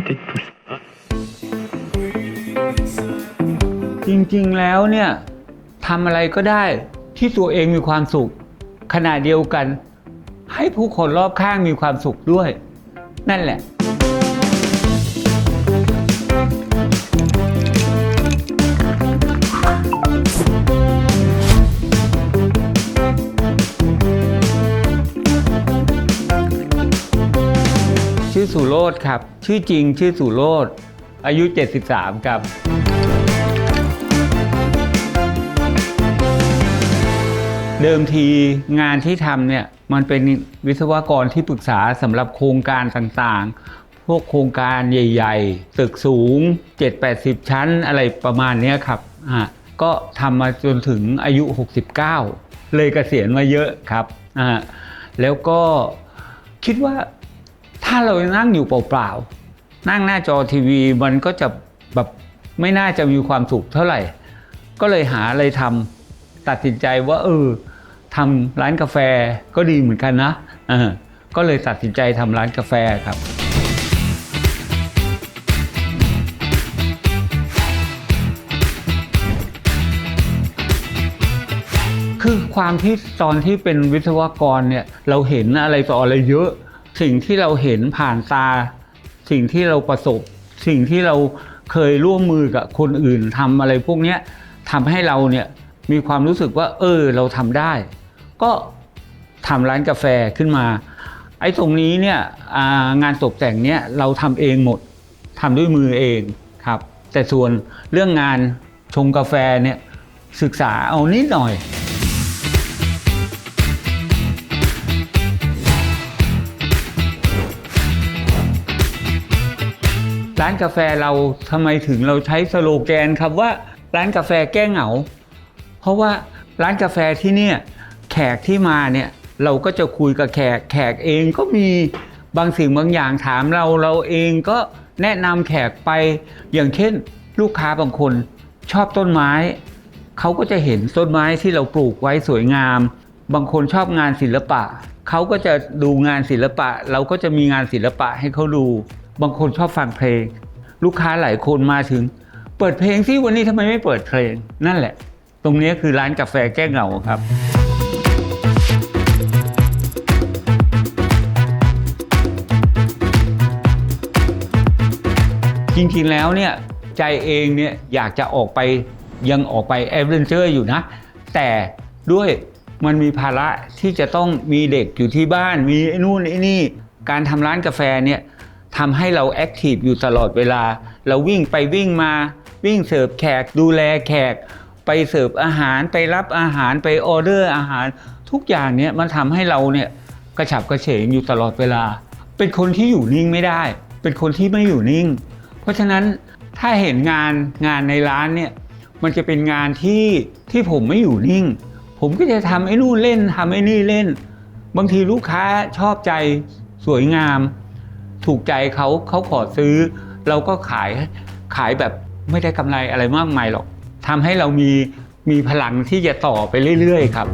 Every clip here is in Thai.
peut-être tout ça. จริงๆ แล้วเนี่ยทำอะไรก็ได้ที่ตัวเองมีความสุข ขณะเดียวกัน ให้ผู้คนรอบข้างมีความสุขด้วย นั่นแหละ สุโรธครับ ชื่อจริงชื่อสุโรธอายุ 73 ครับ เดิมทีงานที่ทำเนี่ยมันเป็นวิศวกรที่ปรึกษาสำหรับโครงการต่างๆ พวกโครงการใหญ่ ๆ ตึกสูง 7-80 ชั้นอะไรประมาณนี้ครับอะก็ทำมาจนถึงอายุ 69 เลยเกษียณมาเยอะครับอะแล้วก็คิดว่า ถ้าเรานั่งอยู่เปล่าๆ นั่งหน้าจอทีวีมันก็จะแบบไม่น่าจะมีความสุขเท่าไหร่ ก็เลยหาอะไรทำตัดสินใจว่าเออทำร้านกาแฟก็ดีเหมือนกันนะเออก็เลยตัดสินใจทำร้านกาแฟครับ คือความที่ตอนที่เป็นวิศวกรเนี่ยเราเห็นอะไรต่ออะไรเยอะ สิ่งที่เราเห็นผ่านตา สิ่งที่เราประสบ สิ่งที่เราเคยร่วมมือกับคนอื่นทำอะไรพวกนี้ทำให้เราเนี่ยมีความรู้สึกว่า เออ เราทำได้ ก็ทำร้านกาแฟขึ้นมา ไอ้ตรงนี้เนี่ยางานตกแต่งเนี่ยเราทำเองหมดทำด้วยมือเองครับ แต่ส่วนเรื่องงานชงกาแฟเนี่ยศึกษาเอานิดหน่อย ร้านกาแฟเราทำไมถึงเราใช้สโลแกนครับว่าร้านกาแฟแก้เหงา เพราะว่าร้านกาแฟที่เนี่ยแขกที่มาเนี่ยเราก็จะคุยกับแขกแขกเองก็มีบางสิ่งบางอย่างถามเราเราเองก็แนะนำแขกไปอย่างเช่น ลูกค้าบางคนชอบต้นไม้ เขาก็จะเห็นต้นไม้ที่เราปลูกไว้สวยงาม บางคนชอบงานศิลปะ เขาก็จะดูงานศิลปะ เราก็จะมีงานศิลปะให้เขาดู บางคนชอบฟังเพลง ลูกค้าหลายคนมาถึง เปิดเพลงสิวันนี้ทำไมไม่เปิดเพลง นั่นแหละ ตรงนี้คือร้านกาแฟแก้เหงาครับจริงๆแล้วเนี่ยใจเองเนี่ยอยากจะออกไปยังออกไปแอดเวนเจอร์อยู่นะ แต่ด้วยมันมีภาระที่จะต้องมีเด็กอยู่ที่บ้านมีไอ้นู่นไอ้นี่ การทำร้านกาแฟเนี่ย ทำให้เราแอคทีฟอยู่ตลอดเวลา เราวิ่งไปวิ่งมาวิ่งเสิร์ฟแขก ดูแลแขก ไปเสิร์ฟอาหารไปรับอาหารไปออเดอร์อาหาร ทุกอย่างเนี่ยมันทำให้เราเนี่ยกระฉับกระเฉงอยู่ตลอดเวลา เป็นคนที่อยู่นิ่งไม่ได้ เป็นคนที่ไม่อยู่นิ่ง เพราะฉะนั้นถ้าเห็นงานงานในร้านเนี่ยมันจะเป็นงานที่ที่ผมไม่อยู่นิ่ง ผมก็จะทำไอ้นู่นเล่นทำไอ้นี่เล่น บางทีลูกค้าชอบใจสวยงาม ถูกใจเขาเขาขอซื้อ เราก็ขายขายแบบไม่ได้กำไรอะไรมากมายหรอกทำให้เรามีมีพลังที่จะต่อไปเรื่อยๆ ครับ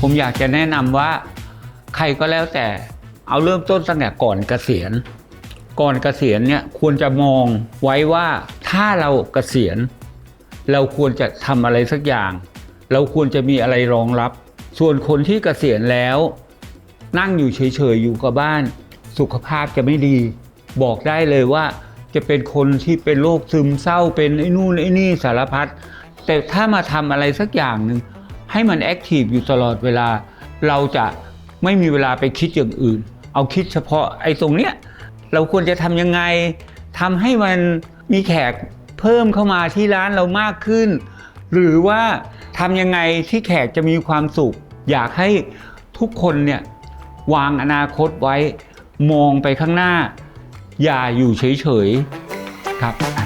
ผมอยากจะแนะนำว่าใครก็แล้วแต่เอาเริ่มต้นตั้งแต่ก่อนเกษียณ ก่อนเกษียณเนี่ยควรจะมองไว้ว่าถ้าเราเกษียณ เราควรจะทำอะไรสักอย่าง เราควรจะมีอะไรรองรับ ส่วนคนที่เกษียณแล้ว นั่งอยู่เฉยๆอยู่กับบ้าน สุขภาพจะไม่ดี บอกได้เลยว่าจะเป็นคนที่เป็นโรคซึมเศร้าเป็นไอ้นู่นไอ้นี่สารพัดแต่ถ้ามาทำอะไรสักอย่างหนึ่งให้มันแอคทีฟอยู่ตลอดเวลา เราจะไม่มีเวลาไปคิดอย่างอื่น เอาคิดเฉพาะไอ้ตรงเนี้ยเราควรจะทำยังไงทำให้มันมีแขก เพิ่มเข้ามาที่ร้านเรามากขึ้น หรือว่าทำยังไงที่แขกจะมีความสุข อยากให้ทุกคนเนี่ยวางอนาคตไว้ มองไปข้างหน้า อย่าอยู่เฉยๆครับ